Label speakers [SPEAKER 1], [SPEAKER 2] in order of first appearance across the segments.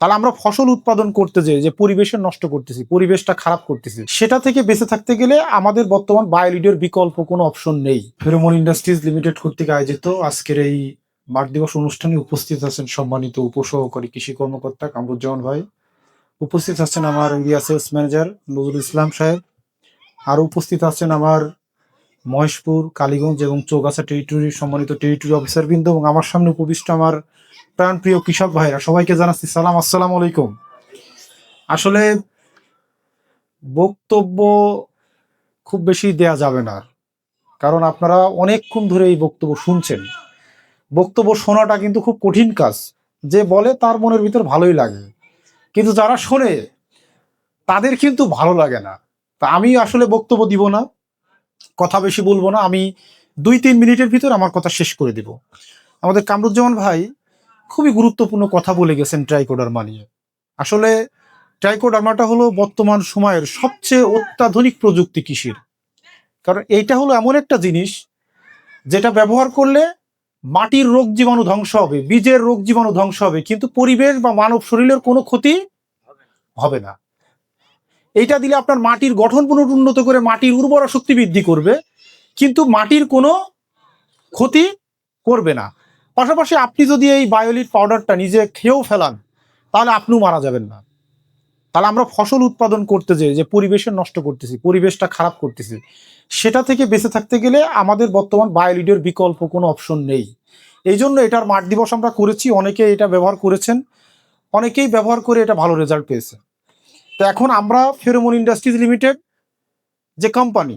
[SPEAKER 1] তাহলে আমরা ফসল উৎপাদন করতে যাই যে পরিবেশের নষ্ট করতেছি, পরিবেশটা খারাপ করতেছি, সেটা থেকে বেঁচে থাকতে গেলে আমাদের বর্তমান বায়োলিডের বিকল্প কোনো অপশন নেই। ফেরোমন ইন্ডাস্ট্রিজ লিমিটেড কর্তৃক আয়োজিত আজকের এই মাঠ দিবস অনুষ্ঠানে উপস্থিত আছেন সম্মানিত উপসহকারী কৃষি কর্মকর্তা কামরুজ্জামান ভাই, উপস্থিত আছেন আমার area sales manager Nazrul Islam সাহেব আর উপস্থিত আছেন আমার মহেশপুর, কালীগঞ্জ এবং চৌগাছা টেরিটরির সম্মানিত টেরিটরি অফিসারবৃন্দ এবং আমার সামনে উপবিষ্ট আমার প্রাণপ্রিয় কৃষক ভাইরা, সবাইকে জানাচ্ছি সালাম, আসসালামু আলাইকুম। আসলে বক্তব্য খুব বেশি দেয়া যাবে না, কারণ আপনারা অনেকক্ষণ ধরে এই বক্তব্য শুনছেন। বক্তব্য শোনাটা কিন্তু খুব কঠিন কাজ, যে বলে তার মনের ভিতর ভালোই লাগে। কিন্তু যারা শোনে, তাদের কিন্তু ভালো লাগে না। তা আমি আসলে বক্তব্য দিব না, কথা বেশি বলব না, আমি দুই তিন মিনিটের ভিতর আমার কথা শেষ করে দিব। আমাদের কামরুজ্জামান ভাই খুবই গুরুত্বপূর্ণ কথা বলে গেছেন ট্রাইকোডার্মা নিয়ে আসলে ট্রাইকোডার্মাটা হলো বর্তমান সময়ের সবচেয়ে অত্যাধুনিক প্রযুক্তি কৃষির। কারণ এইটা হলো এমন একটা জিনিস, যেটা ব্যবহার করলে মাটির রোগ জীবাণু ধ্বংস হবে, বীজের রোগ জীবাণু ধ্বংস হবে, কিন্তু পরিবেশ বা মানব শরীরের কোনো ক্ষতি হবে না। এইটা দিলে আপনার মাটির গঠন পুনরুন্নত করে মাটির উর্বরা শক্তি বৃদ্ধি করবে, কিন্তু মাটির কোনো ক্ষতি করবে না। পাশাপাশি আপনি যদি এই বায়োলিট পাউডারটা নিজে খেয়েও ফেলান, তাহলে আপনিও মারা যাবেন না। তাহলে আমরা ফসল উৎপাদন করতে যাই যে পরিবেশের নষ্ট করতেছি, পরিবেশটা খারাপ করতেছি, সেটা থেকে বেঁচে থাকতে গেলে আমাদের বর্তমান বায়োলিডের বিকল্প কোনো অপশন নেই। এই জন্য এটার মাঠ দিবস আমরা করেছি, অনেকে এটা ব্যবহার করেছেন, অনেকেই ব্যবহার করে এটা ভালো রেজাল্ট পেয়েছে। তো এখন আমরা ফেরোমন ইন্ডাস্ট্রিজ লিমিটেড যে কোম্পানি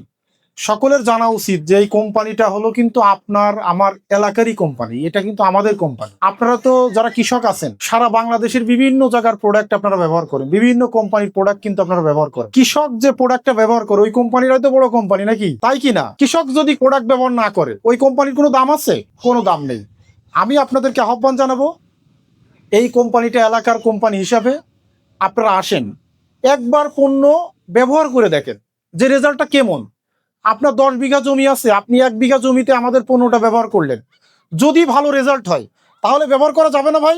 [SPEAKER 1] সকলের জানা উচিত যে এই কোম্পানিটা হলো কিন্তু আপনার, আমার এলাকারই কোম্পানি, এটা কিন্তু আমাদের কোম্পানি। আপনারা তো যারা কৃষক আছেন, সারা বাংলাদেশের বিভিন্ন জায়গার প্রোডাক্ট আপনারা ব্যবহার করেন, বিভিন্ন কোম্পানির প্রোডাক্ট কিন্তু আপনারা ব্যবহার করেন। কৃষক যে প্রোডাক্টটা ব্যবহার করে, ওই কোম্পানির হয়তো বড় কোম্পানি নাকি? তাই কি না? কৃষক যদি প্রোডাক্ট ব্যবহার না করে, ওই কোম্পানির কোনো দাম আছে? কোনো দাম নেই। আমি আপনাদেরকে আহ্বান জানাব, এই কোম্পানিটা এলাকার কোম্পানি হিসাবে আপনারা আসেন, একবার পণ্য ব্যবহার করে দেখেন, যে রেজাল্টটা কেমন। আপনার দশ বিঘা জমি আছে, আপনি এক বিঘা জমিতে আমাদের পণ্যটা ব্যবহার করলেন। যদি ভালো রেজাল্ট হয়, তাহলে ব্যবহার করা যাবে না ভাই?